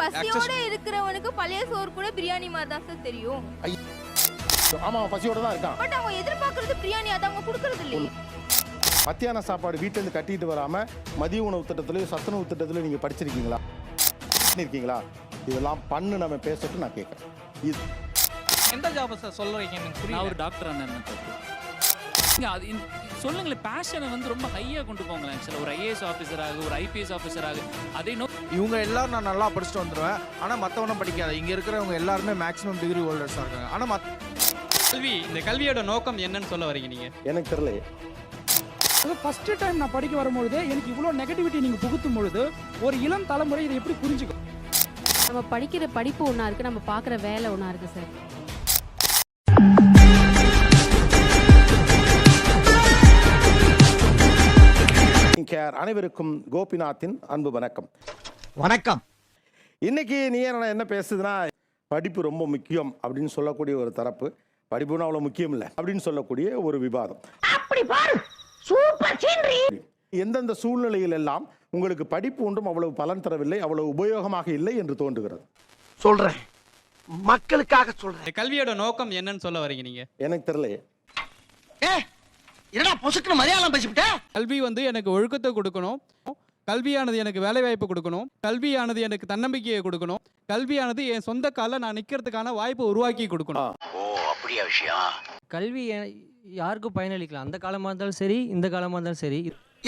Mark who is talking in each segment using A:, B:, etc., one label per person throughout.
A: பசியோட இருக்கிறவனுக்கு பழைய சோறு கூட பிரியாணி மாதிரி தான் சார் தெரியும்.
B: ஆமா அவன் பசியோட தான் இருக்கான்.
A: பட் அவங்க எதிர்பார்க்கறது பிரியாணி அதை அவங்க கொடுக்கறது இல்லையே.
B: மத்தியான சாப்பாடு வீட்டிலேருந்து கட்டிட்டு வராம மதிய உணவு திட்டத்திலயும் சத்துணவு திட்டத்திலயும் நீங்க படிச்சிருக்கீங்களா? இருக்கீங்களா இதெல்லாம் பண்ணு நம்ம பேசட்டும் நான் கேட்கறேன் இது
C: எந்த ஜாப் சார் சொல்றீங்க எனக்கு
D: நான்
C: புரியல
D: ஒரு டாக்டர் அண்ணன் அது சொல்லுங்களேன் பேஷனை வந்து ரொம்ப ஹையாக கொண்டு போங்களேன். ஆக்சுவலாக ஒரு ஐஏஎஸ் ஆஃபீஸராக ஒரு ஐபிஎஸ் ஆஃபீஸராக அதை நோ
E: இவங்க எல்லாரும் நான் நல்லா படிச்சுட்டு வந்துடுவேன் ஆனால் மற்றவனும் படிக்காத. இங்கே இருக்கிறவங்க எல்லாருமே மேக்ஸிமம் டிகிரி ஹோல்டர்ஸாக இருக்காங்க. ஆனால் மத்
C: கல்வி இந்த கல்வியோட நோக்கம் என்னன்னு சொல்ல வரீங்க நீங்க?
B: எனக்கு தெரியல
F: ஃபர்ஸ்ட் டைம் நான் படிக்க வரும்பொழுது எனக்கு இவ்வளோ நெகட்டிவிட்டி நீங்கள் புகுத்தும் பொழுது ஒரு இளம் தலைமுறை இதை எப்படி புரிஞ்சுக்கும்?
G: நம்ம படிக்கிற படிப்பு ஒன்றா இருக்குது நம்ம பார்க்குற வேலை ஒன்றா இருக்குது சார்
B: கேர் அனைவருக்கும் கோபிநாத்தின் அன்பு வணக்கம்.
E: வணக்கம்.
B: இன்னைக்கு நீ என்ன என்ன பேசுதுன்னா படிப்பு ரொம்ப முக்கியம் அப்படின்னு சொல்லக்கூடிய ஒரு தரப்பு. படிப்புனா அவ்வளோ முக்கியம் இல்லை அப்படின்னு சொல்லக்கூடிய ஒரு விவாதம். எந்தெந்த சூழ்நிலையில் எல்லாம் உங்களுக்கு படிப்பு ஒன்றும் அவ்வளவு பலன் தரவில்லை அவ்வளவு உபயோகமாக இல்லை என்று தோன்றுகிறது.
H: சொல்றேன். மக்களுக்காக சொல்றேன்.
C: கல்வியோட நோக்கம் என்னன்னு சொல்ல வரீங்க நீங்க?
B: எனக்கு தெரியலையே.
H: ஏ என்னடா பொசுக்குன்னு மலையாளம் பேசிவிட்ட?
I: கல்வி வந்து எனக்கு ஒழுக்கத்தை கொடுக்கணும் கல்வியானது எனக்கு வேலைவாய்ப்பு கொடுக்கணும். கல்வியானது எனக்கு தன்னம்பிக்கையை கொடுக்கணும். கல்வியானது என் சொந்த காலில் நான் நிற்கிறதுக்கான வாய்ப்பை உருவாக்கி கொடுக்கணும்.
H: ஓ அப்படியா விஷயம்?
J: கல்வி யாருக்கும் பயனளிக்கலாம். அந்த காலமாக இருந்தாலும் சரி இந்த காலமாக இருந்தாலும் சரி.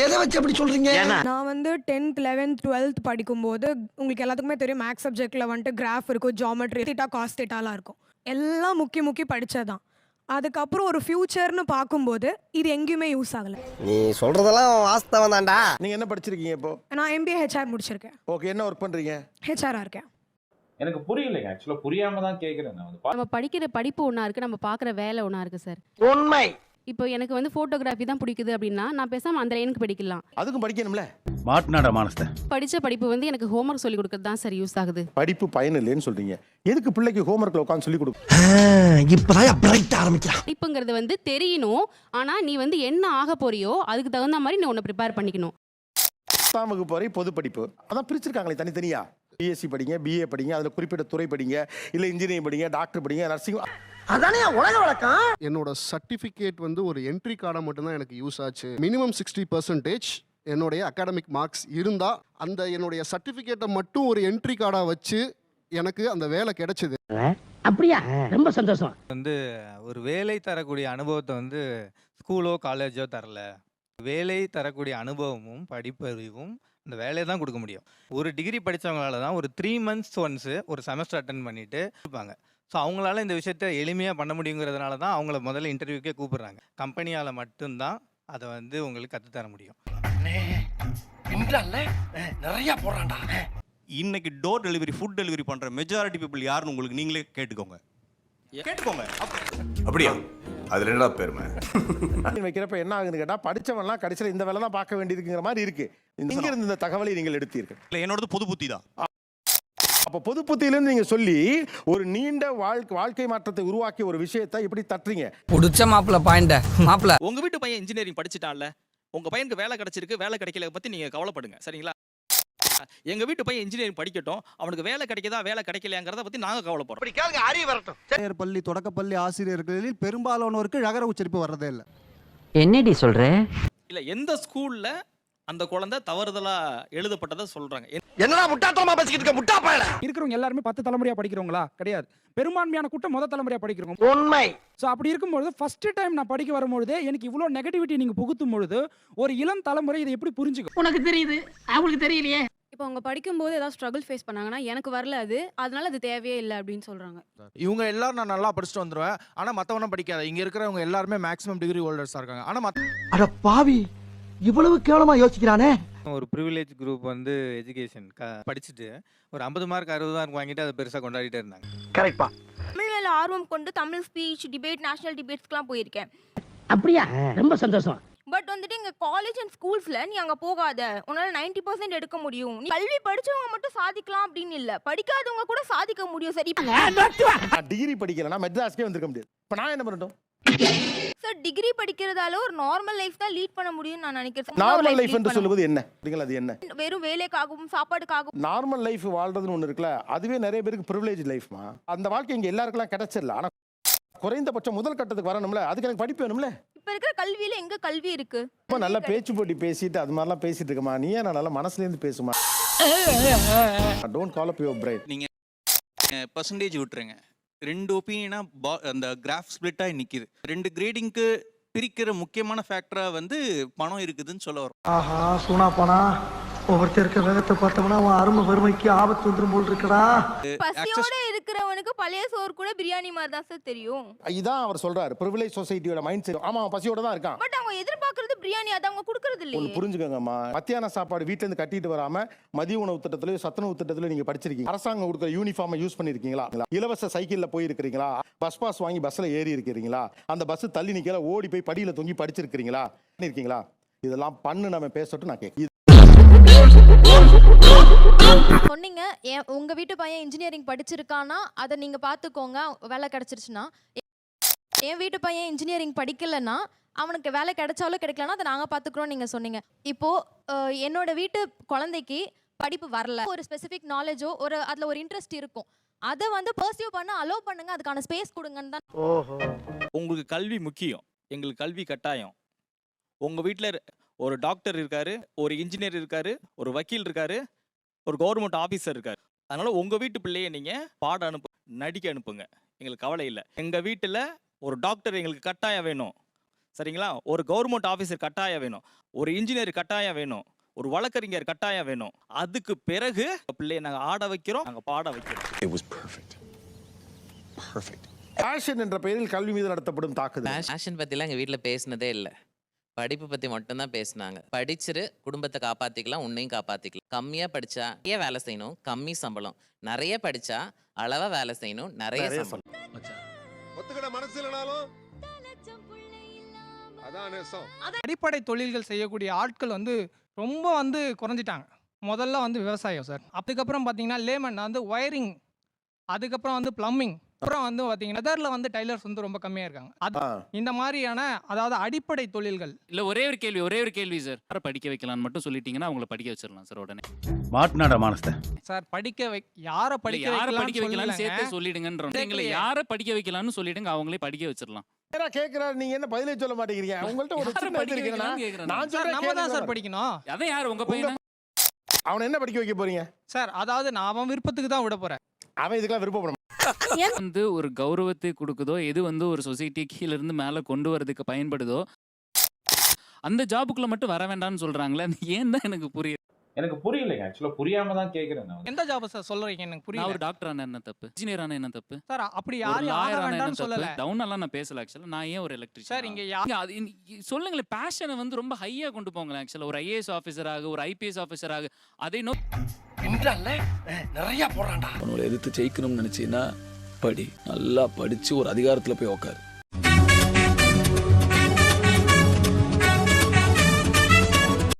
H: எதை வச்சு அப்படி சொல்றீங்க?
A: நான் வந்து டென்த் லெவன்த் டுவெல்த் படிக்கும்போது உங்களுக்கு எல்லாத்துக்குமே தெரியும் மேக்ஸ் சப்ஜெக்ட்ல வந்துட்டு கிராஃப் இருக்கும் ஜாமெட்ரி தீட்டா காஸ் தீட்டாலாம் இருக்கும். எல்லாம் முக்கி முக்கி படிச்சதுதான். அதுக்கப்புறம் ஒரு ஃபியூச்சர்னு பார்க்கும்போது இது எங்கேயுமே யூஸ் ஆகல.
H: நீ சொல்றதெல்லாம் வாஸ்தவம் தான்டா.
B: நீங்க என்ன படிச்சிருக்கீங்க இப்போ?
A: நான் எம்பிஏ ஹெச்ஆர் முடிச்சிருக்கேன்.
B: ஓகே என்ன ஒர்க் பண்றீங்க?
A: ஹெச்ஆரா இருக்கேன்.
K: எனக்கு புரியலைங்க. ஆக்சுவலா புரியாம தான் நான் வந்து.
G: நம்ம படிக்கிற படிப்பு ஒன்றா இருக்குது நம்ம பார்க்குற வேலை ஒன்றா இருக்குது சார்.
H: உண்மை.
G: இப்போ எனக்கு வந்து ஃபோட்டோகிராஃபி தான் பிடிக்குது அப்படின்னா நான் பேசாமல் அந்த லைனுக்கு படிக்கலாம்.
B: அதுக்கும் படிக்கணும்ல?
K: மாட்னாடா மானஸ்த
G: படித்த படிப்பு வந்து எனக்கு ஹோம்ஒர்க் சொல்லி கொடுக்கறது தான் சார் யூஸ் ஆகுது.
B: படிப்பு பயன் இல்லைன்னு சொல்றீங்க. எதுக்கு பிள்ளைக்கு ஹோம்ஒர்க்ல உட்காந்து சொல்லி கொடுக்கும்
H: இப்பதான் பிரைட் ஆரம்பிக்கிறான்
G: படிப்புங்கிறது வந்து தெரியணும். ஆனால் நீ வந்து என்ன ஆக போறியோ அதுக்கு தகுந்த மாதிரி நீ உன்னை ப்ரிப்பேர் பண்ணிக்கணும்.
B: பத்தாம் வகுப்பு வரை பொது படிப்பு. அதான் பிரிச்சிருக்காங்களே தனித்தனியா. பிஎஸ்சி படிங்க பிஏ படிங்க அதுல குறிப்பிட்ட துறை படிங்க இல்ல இன்ஜினியரிங் படிங்க டாக்டர் படிங்க நர்சிங்
H: அதானே உலக வழக்கம்?
E: என்னோட சர்டிஃபிகேட் வந்து ஒரு என்ட்ரி கார்டாக மட்டும்தான் எனக்கு யூஸ் ஆச்சு. மினிமம் சிக்ஸ்டி பர்சன்டேஜ் என்னுடைய அகாடமிக் மார்க்ஸ் இருந்தால் அந்த என்னுடைய சர்டிஃபிகேட்டை மட்டும் ஒரு என்ட்ரி கார்டாக வச்சு எனக்கு அந்த வேலை கிடைச்சது.
H: அப்படியா? ரொம்ப சந்தோஷம்.
E: வந்து ஒரு வேலை தரக்கூடிய அனுபவத்தை வந்து ஸ்கூலோ காலேஜோ தரல. வேலை தரக்கூடிய அனுபவமும் படிப்பறிவும் அந்த வேலையை தான் கொடுக்க முடியும். ஒரு டிகிரி படித்தவங்களால தான் ஒரு த்ரீ மந்த்ஸ் ஒன்ஸு ஒரு செமஸ்டர் அட்டன் பண்ணிட்டு இருப்பாங்க. ஸோ அவங்களால இந்த விஷயத்த எளிமையாக பண்ண முடியுங்கிறதுனால தான் அவங்கள முதல்ல இன்டர்வியூக்கே கூப்பிடுறாங்க. கம்பெனியால் மட்டும்தான் அதை வந்து உங்களுக்கு கற்றுத்தர முடியும்.
H: நிறைய போடுறான்டா.
K: இன்னைக்கு டோர் டெலிவரி ஃபுட் டெலிவரி பண்ற மெஜாரிட்டி பீப்புள் யாருன்னு உங்களுக்கு நீங்களே கேட்டுக்கோங்க. கேட்டுக்கோங்க.
L: அப்படியா? அதுல என்னடா பெருமை?
B: வைக்கிறப்ப என்ன ஆகுதுன்னு கேட்டா படிச்சவன்லாம் கடைசியில் இந்த வேலை தான் பார்க்க வேண்டியதுங்கிற மாதிரி இருக்கு. இங்க இருந்து இந்த தகவலை நீங்கள் எடுத்தீர்கள்.
K: இல்ல என்னோடது பொது புத்தி தான்.
B: அப்ப பொது புத்தியிலிருந்து நீங்க சொல்லி ஒரு நீண்ட வாழ்க்கை வாழ்க்கை மாற்றத்தை உருவாக்கிய ஒரு விஷயத்தை எப்படி தட்டுறீங்க.
J: பிடிச்ச மாப்பிள்ள பாயிண்ட. மாப்பிள்ள
C: உங்க வீட்டு பையன் இன்ஜினியரிங் படிச்சிட்டான்ல. உங்க பையனுக்கு வேலை கிடைச்சிருக்கு. வேலை கிடைக்கல பத்தி நீங்க கவலைப்படுங்க. சரிங்களா? எங்க வீட்டு பையன் இன்ஜினியரிங் படிக்கட்டும். அவனுக்கு வேலை கிடைக்குதா வேலை கிடைக்கலையாங்கிறத பத்தி நாங்க கவலைப்படுறோம்.
E: பள்ளி தொடக்கப்பள்ளி ஆசிரியர்களில் பெரும்பாலானோருக்கு ரகர உச்சரிப்பு வர்றதே இல்லை.
J: என்னடி சொல்ற?
C: இல்ல எந்த ஸ்கூல்ல அந்த குழந்தை தவறுதலா எழுதப்பட்டதை சொல்றாங்க.
H: என்னடா முட்டாத்தனமா பேசிக்கிட்டு இருக்க? முட்டா பயல?
F: இருக்கிறவங்க எல்லாருமே பத்து தலைமுறையாக படிக்கிறவங்களா? கிடையாது. பெரும்பான்மையான கூட்டம் முத தலைமுறையாக படிக்கிறவங்க.
H: உண்மை.
F: ஸோ அப்படி இருக்கும்பொழுது ஃபர்ஸ்ட் டைம் நான் படிக்க வரும்பொழுது எனக்கு இவ்வளோ நெகட்டிவிட்டி நீங்கள் புகுத்தும் பொழுது ஒரு இளம் தலைமுறை இதை எப்படி புரிஞ்சுக்கும்?
H: உனக்கு தெரியுது. அவங்களுக்கு தெரியலையே.
G: இப்போ அவங்க படிக்கும்போது ஏதாவது ஸ்ட்ரகிள் ஃபேஸ் பண்ணாங்கன்னா எனக்கு வரல அது. அதனால அது தேவையே இல்லை அப்படின்னு சொல்கிறாங்க
E: இவங்க எல்லாரும் நான் நல்லா படிச்சுட்டு வந்துடுவேன் ஆனால் மற்றவனும் படிக்காத. இங்கே இருக்கிறவங்க எல்லாருமே மேக்ஸிமம் டிகிரி ஹோல்டர்ஸாக இருக்காங்க. ஆனால் மற்ற
H: அட பாவி. இவ்வளவு கேவலமா யோசிக்கிறானே?
E: ஒரு ப்ரிவிலேஜ் குரூப் வந்து எஜுகேஷன் படிச்சுட்டு ஒரு ஐம்பது மார்க் அறுபது மார்க் வாங்கிட்டு அதை பெருசாக கொண்டாடிட்டே இருந்தாங்க.
H: கரெக்ட்பா
A: தமிழ்ல ஆர்வம் கொண்டு தமிழ் ஸ்பீச் டிபேட் நேஷனல் டிபேட்ஸ்க்குலாம் போயிருக்கேன்.
H: அப்படியா? ரொம்ப சந்தோஷம்.
A: பட் வந்துட்டு இங்க காலேஜ் அண்ட் ஸ்கூல்ஸ்ல நீ அங்க போகாத. உன்னால 90% பர்சன்ட் எடுக்க முடியும். நீ கல்வி படிச்சவங்க மட்டும் சாதிக்கலாம் அப்படின்னு இல்ல. படிக்காதவங்க கூட சாதிக்க முடியும் சரி?
B: டிகிரி படிக்கலைன்னா மெட்ராஸ்க்கே வந்திருக்க முடியாது. இப்போ நான் என்ன பண்ணட்டும்?
M: சார் டிகிரி படிக்கிறதால ஒரு நார்மல் லைஃப் தான் லீட் பண்ண முடியும்னு நான் நினைக்கிறேன்.
B: நார்மல் லைஃப் என்று சொல்லுவது என்ன? அப்படிங்களா அது என்ன?
M: வெறும் வேலைக்காகவும் சாப்பாடுக்காகவும்.
B: நார்மல் லைஃப் வாழ்றதுன்னு ஒன்று இருக்குல்ல அதுவே நிறைய பேருக்கு ப்ரிவிலேஜ் லைஃப்மா அந்த வாழ்க்கை இங்கே எல்லாருக்கெல்லாம் கிடைச்சிடல. ஆனால் குறைந்தபட்சம் முதல் கட்டத்துக்கு வரணும்ல அதுக்கு எனக்கு படிப்பு வேணும்ல?
M: இப்ப இருக்கிற கல்வியில எங்க கல்வி இருக்கு?
B: ரொம்ப நல்லா பேச்சு போட்டி பேசிட்டு அது மாதிரிலாம் பேசிட்டு இருக்கமா நீ ஏன் நான் நல்லா மனசுலேருந்து பேசுமா? Don't call up your brain
K: நீங்க பர்சன்டேஜ் விட்டுருங்க. ரெண்டு ஒப்பீனியனா அந்த கிராஃப் ஸ்பிளிட்டாக நிற்கிது நிக்குது. ரெண்டு கிரேடிங்க்கு பிரிக்கிற முக்கியமான ஃபேக்டரா வந்து பணம் இருக்குதுன்னு சொல்ல வரும்
H: ஆஹா சூனா பணம் ஒவ்வொருத்தர் இருக்க வேகத்தை பார்த்தோம்னா அவன் அருமை வறுமைக்கு ஆபத்து வந்துரும் போல் இருக்கடா.
M: பசியோட இருக்கிறவனுக்கு பழைய சோறு கூட பிரியாணி மாதிரி தான் சார் தெரியும்.
B: இதான் அவர் சொல்றாரு. ப்ரிவிலேஜ் சொசைட்டியோட மைண்ட் செட் ஆமா அவன் பசியோட தான் இருக்கான்.
M: பட் அவங்க எதிர்பார்க்கறது பிரியாணி அதை அவங்க கொடுக்கறது இல்லையே.
B: புரிஞ்சுக்கோங்கம்மா. மத்தியான சாப்பாடு வீட்ல இருந்து கட்டிட்டு வராம மதிய உணவு திட்டத்திலயோ சத்துணவு திட்டத்திலயோ நீங்க படிச்சிருக்கீங்க. அரசாங்கம் கொடுக்குற யூனிஃபார்மை யூஸ் பண்ணிருக்கீங்களா? இலவச சைக்கிள்ல போயிருக்கிறீங்களா? பஸ் பாஸ் வாங்கி பஸ்ல ஏறி இருக்கிறீங்களா? அந்த பஸ் தள்ளி நிக்கல ஓடி போய் படியில தொங்கி படிச்சிருக்கிறீங்களா? இருக்கீங்களா இதெல்லாம் பண்ணு நம்ம பேசட்டும் நான் கேட்க
M: சொன்னீங்க என் உங்க வீட்டு பையன் இன்ஜினியரிங் படிச்சிருக்கானா? அதை நீங்க பாத்துக்கோங்க வேலை கிடைச்சிருச்சுன்னா. என் வீட்டு பையன் இன்ஜினியரிங் படிக்கலன்னா அவனுக்கு வேலை கிடைச்சாலும் கிடைக்கலனா அதை நாங்க பாத்துக்கிறோம் நீங்க சொன்னீங்க. இப்போ அஹ், என்னோட வீட்டு குழந்தைக்கு படிப்பு வரல. ஒரு ஸ்பெசிஃபிக் நாலேஜோ ஒரு அதுல ஒரு இன்ட்ரெஸ்ட் இருக்கும். அதை வந்து பர்சியூ பண்ண அலோவ் பண்ணுங்க அதுக்கான ஸ்பேஸ் கொடுங்கன்னு தான்.
H: ஓஹோ.
C: உங்களுக்கு கல்வி முக்கியம். எங்களுக்கு கல்வி கட்டாயம். உங்க வீட்டில் ஒரு டாக்டர் இருக்காரு ஒரு இன்ஜினியர் இருக்காரு ஒரு வக்கீல் இருக்காரு ஒரு கவர்மெண்ட் ஆபீசர் இருக்காரு. அதனால உங்க வீட்டு பிள்ளைய நீங்க பாட அனுப்பு நடிக்க அனுப்புங்க. எங்களுக்கு கவலை இல்லை. எங்க வீட்டில் ஒரு டாக்டர் எங்களுக்கு கட்டாயம் வேணும். சரிங்களா? ஒரு கவர்மெண்ட் ஆபீசர் கட்டாயம் வேணும். ஒரு இன்ஜினியர் கட்டாயம் வேணும். ஒரு வழக்கறிஞர் கட்டாயம் வேணும். அதுக்கு பிறகு பிள்ளைய நாங்க ஆட வைக்கிறோம் நாங்க பாட வைக்கிறோம்.
L: It was perfect. Perfect.
B: Passion என்ற பெயரில் கல்வி மீது நடத்தப்படும் தாக்குதல்.
J: பேஷன் பற்றிலாம் எங்கள் வீட்டில் பேசினதே இல்லை. படிப்பு பற்றி மட்டும்தான் பேசினாங்க. படிச்சிரு குடும்பத்தை காப்பாற்றிக்கலாம் உன்னையும் காப்பாற்றிக்கலாம் கம்மியாக படித்தா நிறைய வேலை செய்யணும் கம்மி சம்பளம். நிறைய படித்தா அளவாக வேலை செய்யணும் நிறைய சம்பளம்.
L: ஒத்துக்கிட மனசு இல்லைனாலும்
F: அடிப்படை தொழில்கள் செய்யக்கூடிய ஆட்கள் வந்து ரொம்ப வந்து குறைஞ்சிட்டாங்க. முதல்ல வந்து விவசாயம் சார். அதுக்கப்புறம் பார்த்தீங்கன்னா லேமன் வந்து ஒயரிங் அதுக்கப்புறம் வந்து ப்ளம்பிங் அப்புறம் வந்து பார்த்தீங்கன்னா வெதரில் வந்து டைலர்ஸ் வந்து ரொம்ப கம்மியாக இருக்காங்க. அது. இந்த மாதிரியான அதாவது அடிப்படை தொழில்கள்.
D: இல்ல ஒரே ஒரு கேள்வி ஒரே ஒரு கேள்வி சார் யாரை படிக்க வைக்கலாம்னு மட்டும் சொல்லிட்டீங்கன்னா அவங்கள படிக்க வச்சிடலாம் சார் உடனே.
L: மாட்டினாடா மானஸ்த
F: சார் படிக்க வை யாரை படிக்க
D: யாரை படிக்க வைக்கலாம்னு சேர்த்து
F: சொல்லலைங்க.
D: சொல்லிடுங்கன்றோம் எங்களை. யாரை படிக்க வைக்கலாம்னு சொல்லிடுங்க அவங்களே படிக்க வச்சிடலாம்.
B: ஏன்னா கேட்கிறாரு நீங்க என்ன பதிலே சொல்ல மாட்டேங்கிறீங்க. உங்கள்ட்ட ஒரு சின்ன இது
D: படிக்க
B: இருக்குன்னா
D: வைக்கலாம்னு கேக்குறேன்
B: நான். சொல்றேன்
F: நம்ம தான் சார். படிக்கணும்.
D: அதான் யார் உங்க பையனா?
B: அவனை என்ன படிக்க வைக்க போறீங்க?
F: சார் அதாவது நான் அவன் விருப்பத்துக்கு தான் விட போறேன்.
B: அவன் இதுக்கெல்லாம் விருப்பப்பட
D: வந்து ஒரு கௌரவத்தை கொடுக்குதோ எது வந்து ஒரு சொசைட்டி கீழ இருந்து மேல கொண்டு வரதுக்கு பயன்படுதோ அந்த ஜாபுக்குள்ள மட்டும் வர வேண்டாம்னு சொல்றாங்களே அது ஏன் தான் எனக்கு புரியல
I: எனக்கு புரியலைங்க. ஆக்சுவலா புரியாம தான் கேக்குறேன் நான்
F: எந்த ஜாப் சார் சொல்றீங்க எனக்கு
D: நான்
F: புரியல.
D: ஒரு டாக்டர் ஆன என்ன தப்பு? இன்ஜினியர் ஆன என்ன தப்பு?
F: சார் அப்படி
D: ஒரு
F: யாரையும் ஆக வேண்டாம்னு சொல்லல.
D: டவுன் எல்லாம் நான் பேசல ஆக்சுவலா. நான் ஏன் ஒரு எலக்ட்ரிஷியன்
F: சார் இங்க யா-
D: அது இன்- இ- சொல்லுங்களேன். பேஷனை வந்து ரொம்ப ஹையா கொண்டு போங்களேன் ஆக்சுவலா. ஒரு ஐஏஎஸ் ஆஃபீஸராக ஒரு ஐபிஎஸ் ஆஃபீஸராக அதை பண்ணிட்டான்ல
H: நிறைய போடுறான்டா.
I: உங்களை எதிர்த்து ஜெயிக்கணும்னு நினைச்சீன்னா படி நல்லா படிச்சு ஒரு அதிகாரத்துல போய் உட்காரு